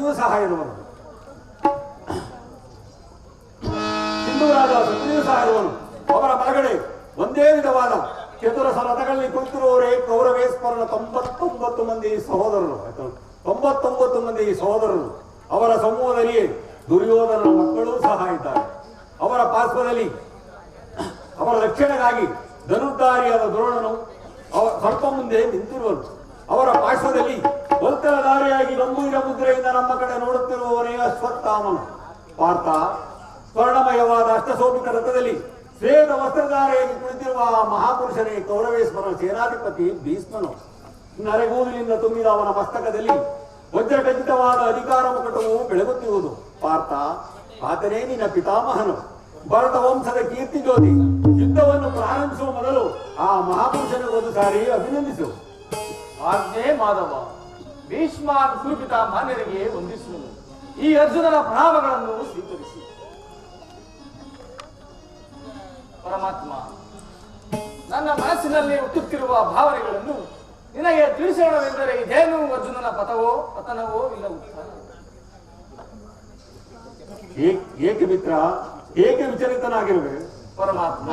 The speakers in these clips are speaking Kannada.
ಸಿಂಧೂರಾದ ಸತ್ರಿಯೂ ಸಹ ಇರುವನು ಸಿಂಧೂರಾದ ಸತ್ರಿಯೂ ಸಹ ಇರುವನು ಅವರ ಬಲಗಡೆ ಒಂದೇ ವಿಧವಾದ ಚತುರಸ ರಥಗಳಲ್ಲಿ ಕುಳಿತಿರುವವರೇ ಕೌರವೇಶ್ವರನ ತೊಂಬತ್ತೊಂಬತ್ತು ಮಂದಿ ಸಹೋದರರು? ತೊಂಬತ್ತೊಂಬತ್ತು ಮಂದಿ ಸಹೋದರರು. ಅವರ ಸಮೂಹದಲ್ಲಿ ದುರ್ಯೋಧನ ಮಕ್ಕಳು ಸಹ ಇದ್ದಾರೆ. ಅವರ ಪಾರ್ಶ್ವದಲ್ಲಿ ಅವರ ರಕ್ಷಣೆಗಾಗಿ ಧನುರ್ಧಾರಿಯಾದ ದ್ರೋಣನು ಸ್ವಲ್ಪ ಮುಂದೆ ನಿಂತಿರುವನು. ಅವರ ಪಾರ್ಶ್ವದಲ್ಲಿ ದಾರಿಯಾಗಿ ಗಂಭೀರ ಮುದ್ರೆಯಿಂದ ನಮ್ಮ ಕಡೆ ನೋಡುತ್ತಿರುವವನೇ ಅಶ್ವತ್ಥಾಮನು ಪಾರ್ಥ ಸ್ವರ್ಣಮಯವಾದ ಅಷ್ಟಶೋಭಿತ ರಥದಲ್ಲಿ ಶ್ವೇತ ವಸ್ತ್ರಧಾರೆಯಲ್ಲಿ ಕುಳಿತಿರುವ ಆ ಮಹಾಪುರುಷನೇ ಕೌರವೇಶ್ವರ ಸೇನಾಧಿಪತಿ ಭೀಷ್ಮನು. ನರೆಗೂದಿನಿಂದ ತುಂಬಿದ ಅವನ ಮಸ್ತಕದಲ್ಲಿ ವಜ್ರಖಚಿತವಾದ ಅಧಿಕಾರ ಮುಕಟವು ಬೆಳಗುತ್ತಿರುವುದು. ಪಾರ್ಥ ಆತನೇ ನಿನ್ನ ಪಿತಾಮಹನು. ಭರತ ವಂಶದ ಕೀರ್ತಿ ಜ್ಯೋತಿ. ಯುದ್ಧವನ್ನು ಪ್ರಾರಂಭಿಸುವ ಮೊದಲು ಆ ಮಹಾಪುರುಷನಿಗೆ ಒಂದು ಸಾರಿ ಅಭಿನಂದಿಸು. ಆಜ್ಞೆ, ಮಾಧವ. ಭೀಷ್ಮಾನ್ ಸುರೂಪಿತ ಮಾನ್ಯರಿಗೆ ವಂದಿಸುವನು. ಈ ಅರ್ಜುನನ ಪ್ರಣಾಮಗಳನ್ನು ಸ್ವೀಕರಿಸಿ. ಪರಮಾತ್ಮ ನನ್ನ ಮನಸ್ಸಿನಲ್ಲಿ ಹುಟ್ಟುತ್ತಿರುವ ಭಾವನೆಗಳನ್ನು ನಿನಗೆ ತಿಳಿಸೋಣವೆಂದರೆ ಇದೇನು ಅರ್ಜುನನ ಪಥವೋ ಪತನವೋ ಇಲ್ಲ ಏಕೆ ಮಿತ್ರ? ಏಕೆ ವಿಚಲಿತನಾಗಿರುವೆ? ಪರಮಾತ್ಮ.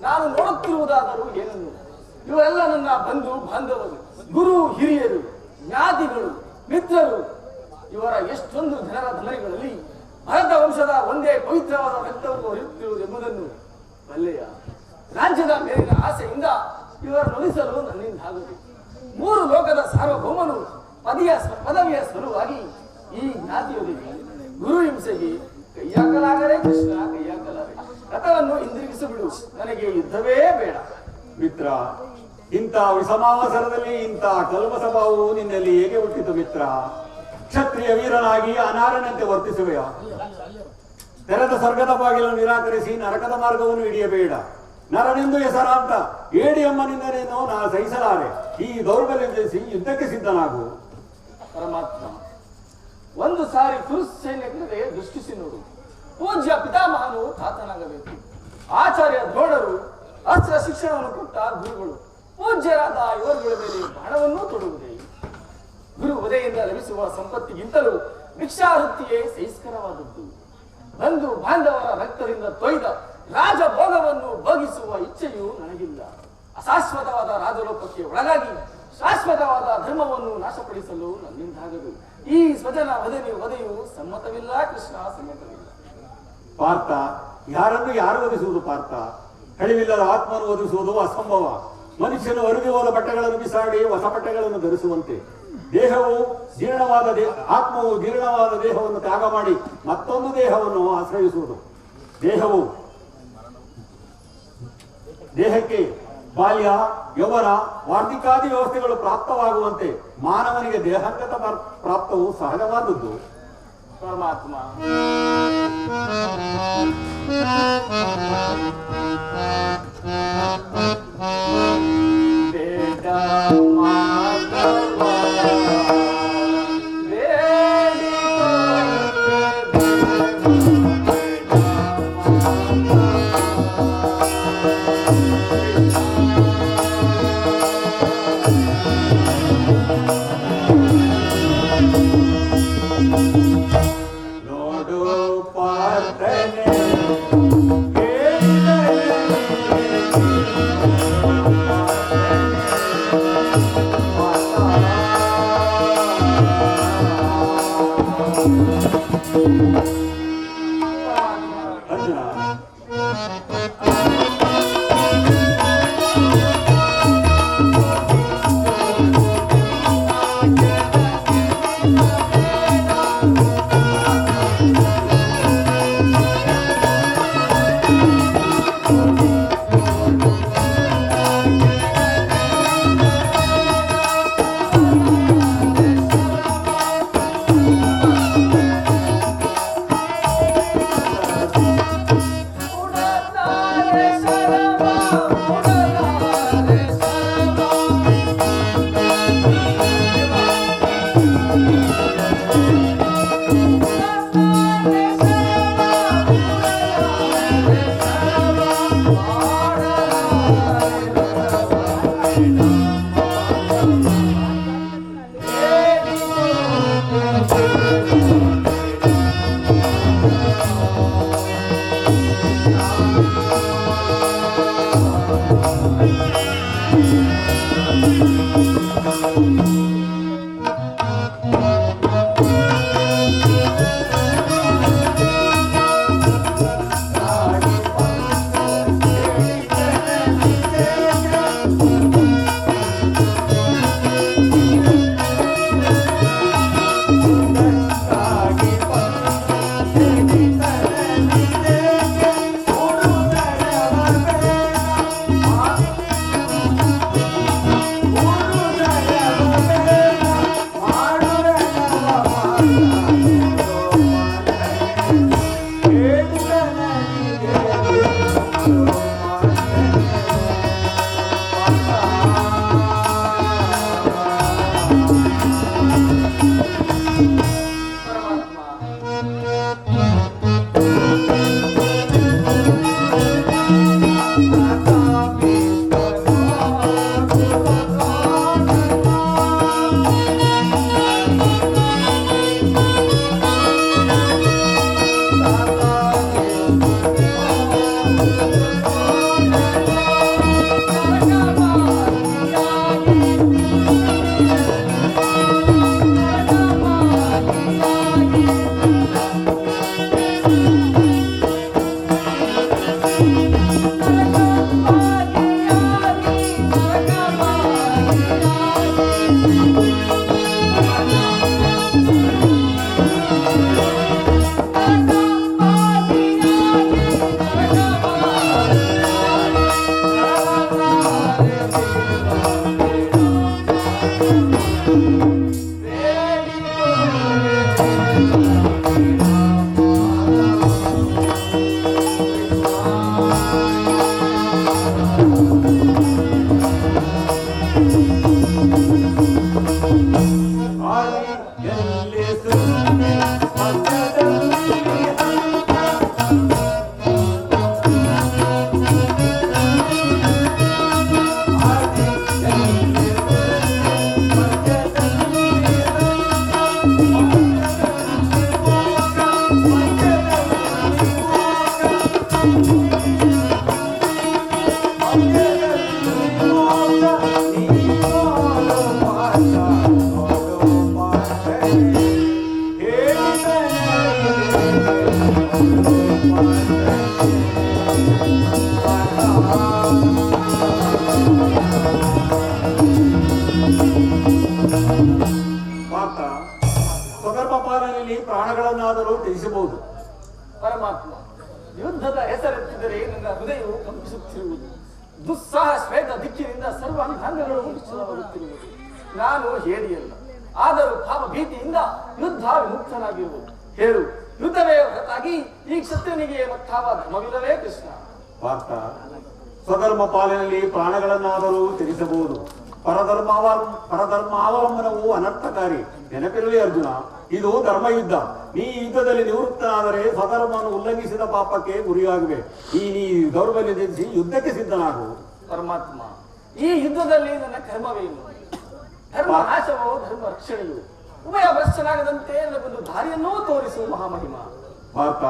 ನಾನು ನೋಡುತ್ತಿರುವುದಾದರೂ ಏನನ್ನು? ಇವರೆಲ್ಲ ನನ್ನ ಬಂಧು, ಬಾಂಧವರು, ಗುರು, ಹಿರಿಯರು ಜ್ಞಾತಿಗಳು ಮಿತ್ರರು. ಇವರ ಎಷ್ಟೊಂದು ಜನರ ಧನಗಳಲ್ಲಿ ಭರತ ವಂಶದ ಒಂದೇ ಪವಿತ್ರವಾದ ರಕ್ತವನ್ನು ಹರಿಯುತ್ತಿರುವುದು ಎಂಬುದನ್ನು ಬಲ್ಲೆಯ ರಾಜ್ಯದ ಮೇಲಿನ ಆಸೆಯಿಂದ ಇವರ ನೊಲಿಸಲು ನನ್ನಿಂದಾಗದು ಮೂರು ಲೋಕದ ಸಾರ್ವಭೌಮನು ಪದಿಯ ಪದವಿಯ ಸಲುವಾಗಿ ಈ ಜ್ಞಾತಿಯೊಂದಿಗೆ ಗುರು ಹಿಂಸೆಗೆ ಕೈಯಾಕಲಾಗಲೇ ಕೃಷ್ಣ ಕೈಯಾಕಲಾರೆ ರಥವನ್ನು ಹಿಂದಿರುಗಿಸಿಬಿಡು ನನಗೆ ಯುದ್ಧವೇ ಬೇಡ. ಮಿತ್ರ, ಇಂಥ ವಿಷಮಾವಸರದಲ್ಲಿ ಇಂಥ ಕಲ್ಮಸ ಭಾವವು ನಿನ್ನಲ್ಲಿ ಹೇಗೆ ಹುಟ್ಟಿತು ಮಿತ್ರ? ಕ್ಷತ್ರಿಯ ವೀರನಾಗಿ ಅನಾರನಂತೆ ವರ್ತಿಸುವೆಯ? ತೆರೆದ ಸ್ವರ್ಗದ ಬಾಗಿಲನ್ನು ನಿರಾಕರಿಸಿ ನರಕದ ಮಾರ್ಗವನ್ನು ಹಿಡಿಯಬೇಡ. ನರನೆಂದು ಹೆಸರಾಂತ ಏಡಿ ಅಮ್ಮನಿಂದನೇನು ನಾ ಸಹಿಸಲಾರೆ. ಈ ದೌರ್ಬಲ್ಯದಿಸಿ ಯುದ್ಧಕ್ಕೆ ಸಿದ್ಧನಾಗು. ಪರಮಾತ್ಮ, ಒಂದು ಸಾರಿ ಪುರುಷ ಸೈನ್ಯಕ್ಕೆ ದೃಷ್ಟಿಸಿ ನೋಡು ಪೂಜ್ಯ ಪಿತಾಮಹನು ತಾತನಾಗಬೇಕು ಆಚಾರ್ಯ ದ್ರೋಣರು ಅಸ್ತ್ರ ಶಿಕ್ಷಣವನ್ನು ಕೊಟ್ಟ ಗುರುಗಳು, ಪೂಜ್ಯರಾದ ಇವರುಗಳ ಮೇಲೆ ಬಾಣವನ್ನೂ ತೊಡುವುದೇ. ಗುರು ಉದಯದಿಂದ ಲಭಿಸುವ ಸಂಪತ್ತಿಗಿಂತಲೂ ಭಿಕ್ಷಾವೃತ್ತಿಯೇ ಸಹಿಸ್ಕರವಾದದ್ದು ಬಂಧು ಬಾಂಧವರ ಭಕ್ತರಿಂದ ತೊಯ್ದ ರಾಜಭೋಗವನ್ನು ಭೋಗಿಸುವ ಇಚ್ಛೆಯು ನನಗಿಲ್ಲ. ಅಶಾಶ್ವತವಾದ ರಾಜಲೋಕಕ್ಕೆ ಒಳಗಾಗಿ ಶಾಶ್ವತವಾದ ಧರ್ಮವನ್ನು ನಾಶಪಡಿಸಲು ನನ್ನಿಂದಾಗದು. ಈ ಸ್ವಜನ ವದನೆ ವದೆಯು ಸಮ್ಮತವಿಲ್ಲ ಕೃಷ್ಣ ಸಮ್ಮತವಿಲ್ಲ. ಪಾರ್ಥ, ಯಾರನ್ನು ಯಾರು ಒದಿಸುವುದು ಪಾರ್ಥ? ಹಳಿವಿಲ್ಲದ ಆತ್ಮನು ಒದಿಸುವುದು ಅಸಂಭವ. ಮನುಷ್ಯನು ಅರಿವಿ ಹೋದ ಬಟ್ಟೆಗಳನ್ನು ಬಿಸಾಡಿ ಹೊಸ ಬಟ್ಟೆಗಳನ್ನು ಧರಿಸುವಂತೆ. ದೇಹವು ಜೀರ್ಣವಾದ ಆತ್ಮವು ಜೀರ್ಣವಾದ ದೇಹವನ್ನು ತ್ಯಾಗ ಮಾಡಿ ಮತ್ತೊಂದು ದೇಹವನ್ನು ಆಶ್ರಯಿಸುವುದು. ದೇಹವು ದೇಹಕ್ಕೆ ಬಾಲ್ಯ, ಯೌವನ ವಾರ್ಧಿಕಾದಿ ವ್ಯವಸ್ಥೆಗಳು ಪ್ರಾಪ್ತವಾಗುವಂತೆ ಮಾನವನಿಗೆ ದೇಹಾಂಗತ ಪ್ರಾಪ್- ಪ್ರಾಪ್ತವು ಸಹಜವಾದದ್ದು. ಪರಮಾತ್ಮ ಬೇಡ Thank you. Música ಪ್ರಾಣಗಳನ್ನಾದರೂ ತ್ಯಜಿಸಬಹುದು. ಪರಮಾತ್ಮ ಯುದ್ಧದ ಹೆಸರೆತ್ತಿದರೆ ನನ್ನ ಹೃದಯವು ಕಂಪಿಸುತ್ತಿರುವುದು. ದುಸ್ಸಾಹ ಶ್ವೇತ ದಿಕ್ಕಿನಿಂದ ಸರ್ವ ಅಂಗಾಂಗಗಳು ಮುಗಿಸಲಾಗುತ್ತಿರುವುದು ನಾನು ಹೇಳಿಯಲ್ಲ ಆದರೂ ಪಾಪ ಭೀತಿಯಿಂದ ಯುದ್ಧ ವಿಮುಕ್ತನಾಗಿರುವುದು. ಹೇಳು ಯುದ್ಧವೇ ಹೊರತಾಗಿ ಈ ಕ್ಷತ್ರಿಯನಿಗೆ ಮತ್ತಾವ ಧರ್ಮವಿಲ್ಲವೇ ಕೃಷ್ಣ? ಪಾರ್ಥ ಸ್ವಧರ್ಮ ಪಾಲಿನಲ್ಲಿ ಪ್ರಾಣಗಳನ್ನಾದರೂ ತ್ಯಜಿಸಬಹುದು. ಪರಧರ್ಮಾವ ಪರಧರ್ಮಾವಲಂಬನವು ಅನರ್ಥಕಾರಿ. ನೆನಪಿರಲಿ ಅರ್ಜುನ ಇದು ಧರ್ಮಯುದ್ಧ. ನೀ ಈ ಯುದ್ಧದಲ್ಲಿ ನಿವೃತ್ತನಾದರೆ ಸ್ವಧರ್ಮವನ್ನು ಉಲ್ಲಂಘಿಸಿದ ಪಾಪಕ್ಕೆ ಗುರಿಯಾಗುವೆ. ಈ ನೀ ದೌರ್ಬಲ್ಯ ಯುದ್ಧಕ್ಕೆ ಸಿದ್ಧನಾಗು. ಪರಮಾತ್ಮ ಈ ಯುದ್ಧದಲ್ಲಿ ನನ್ನ ಕರ್ಮವೇನು ಧರ್ಮ ನಾಶವೋ ಧರ್ಮ ರಕ್ಷಣೆಯು? ಉಭಯ ಭ್ರಷ್ಟನಾಗದಂತೆ ನನಗೊಂದು ದಾರಿಯನ್ನೂ ತೋರಿಸು ಮಹಾಮಹಿಮ. ಭಾರತ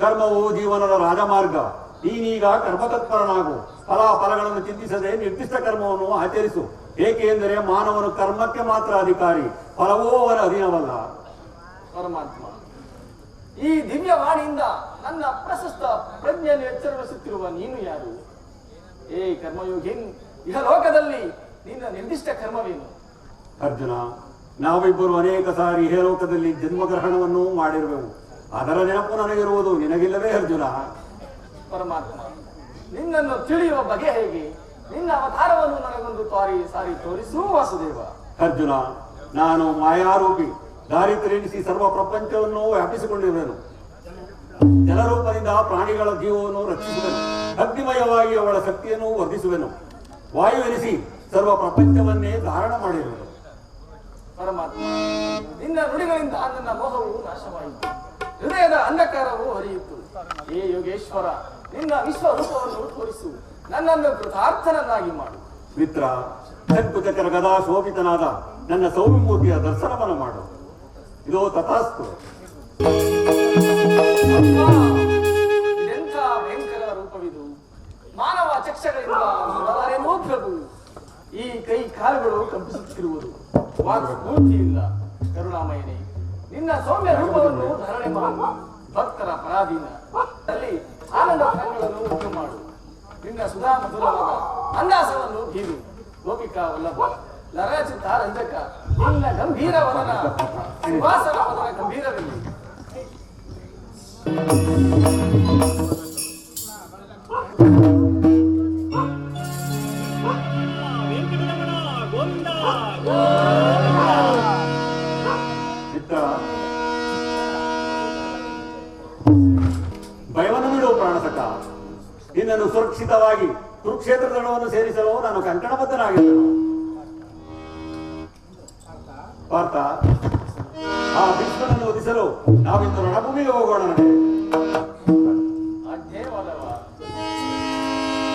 ಕರ್ಮವು ಜೀವನದ ರಾಜಮಾರ್ಗ. ನೀನೀಗ ಕರ್ಮತತ್ಪರನಾಗು. ಫಲ ಫಲಗಳನ್ನು ಚಿಂತಿಸದೆ ನಿರ್ದಿಷ್ಟ ಕರ್ಮವನ್ನು ಆಚರಿಸು. ಏಕೆಂದರೆ ಮಾನವನು ಕರ್ಮಕ್ಕೆ ಮಾತ್ರ ಅಧಿಕಾರಿ ಫಲವೂ ಅವರ ಅಧೀನವಲ್ಲ. ಪರಮಾತ್ಮ ಈ ದಿವ್ಯವಾಣಿಯಿಂದ ನನ್ನ ಪ್ರಶಸ್ತ ಪ್ರಜ್ಞೆಯನ್ನು ಎಚ್ಚರಿಸುತ್ತಿರುವ ನೀನು ಯಾರು? ಏ ಕರ್ಮಯೋಗಿ ಇಹ ಲೋಕದಲ್ಲಿ ನಿನ್ನ ನಿರ್ದಿಷ್ಟ ಕರ್ಮವೇನು? ಅರ್ಜುನ ನಾವಿಬ್ಬರು ಅನೇಕ ಸಾರಿ ಇಹಲೋಕದಲ್ಲಿ ಜನ್ಮಗ್ರಹಣವನ್ನು ಮಾಡಿರುವೆವು. ಅದರ ನೆನಪು ನನಗಿರುವುದು ನಿನಗಿಲ್ಲವೇ ಅರ್ಜುನ? ಪರಮಾತ್ಮ ನಿನ್ನನ್ನು ತಿಳಿಯುವ ಬಗೆ ಹೇಗೆ? ನಿನ್ನ ಅವತಾರವನ್ನು ನನಗೊಂದು ತಾರಿ ಸಾರಿ ತೋರಿಸು ವಾಸುದೇವ. ಅರ್ಜುನ ನಾನು ಮಾಯಾರೂಪಿ ದಾರಿದ್ರ್ಯನಿಸಿ ಸರ್ವ ಪ್ರಪಂಚವನ್ನು ವ್ಯಾಪಿಸಿಕೊಂಡಿರುವೆನು. ಜಲರೂಪದಿಂದ ಪ್ರಾಣಿಗಳ ಜೀವವನ್ನು ರಕ್ಷಿಸುವೆನು. ಅಗ್ನಿಮಯವಾಗಿ ಅವಳ ಶಕ್ತಿಯನ್ನು ವರ್ಧಿಸುವೆನು. ವಾಯು ಎನಿಸಿ ಸರ್ವ ಪ್ರಪಂಚವನ್ನೇ ಧಾರಣ ಮಾಡಿರುವೆನು. ಪರಮಾತ್ಮ ನಿನ್ನ ನುಡಿಗಳಿಂದ ನನ್ನ ಮೋಹವು ನಾಶವಾಯಿತು. ಹೃದಯದ ಅಂಧಕಾರವು ಹರಿಯಿತು. ಏ ಯೋಗೇಶ್ವರ ನಿನ್ನ ವಿಶ್ವರೂಪವನ್ನು ತೋರಿಸು. ನನ್ನನ್ನು ಕೃತಾರ್ಥನನ್ನಾಗಿ ಮಾಡು. ಮಿತ್ರ ಚಕ್ರ ಗದಾ ಶೋಭಿತನಾದ ನನ್ನ ಸೌಮ್ಯಮೂರ್ತಿಯ ದರ್ಶನವನ್ನು ಮಾಡು. ಇದು ತಥಾಸ್ತು. ಇದೆಂಥ ಭಯಂಕರ ರೂಪವಿದು. ಮಾನವ ಚಕ್ಷಗಳಿಂದ ನೋಡಲಾರೇನೋ ಪ್ರಭು. ಈ ಕೈ ಕಾಲುಗಳು ಕಂಪಿಸುತ್ತಿರುವುದು. ವಾಕ್ ಇಲ್ಲ ಕರುಣಾಮಯನೇ ನಿನ್ನ ಸೌಮ್ಯ ರೂಪವನ್ನು ಧಾರಣೆ ಮಾಡು. ಭಕ್ತರ ಪರಾಧೀನ. ಅಲ್ಲಿ ಆನಂದ ಫಲಗಳನ್ನು ಉಂಟು ಮಾಡು. ನಿನ್ನ ಸುಧಾ ಮಧುರವಾದ ಅಂದಾಸವನ್ನು ಹೀರು ಗೋಪಿಕಾ ವಲ್ಲಭ ಲರಾಚಿತ ರಂಜಕ, ನಿನ್ನ ಗಂಭೀರ ವದನ ಸುವಾಸನ ವದನ ಗಂಭೀರವೆಲ್ಲಿ. ಮಿತ್ರ ದಳವನ್ನು ಸೇರಿಸಲು ನಾನು ಕಂಕಣಬದ್ಧನಾಗಿದ್ದನು.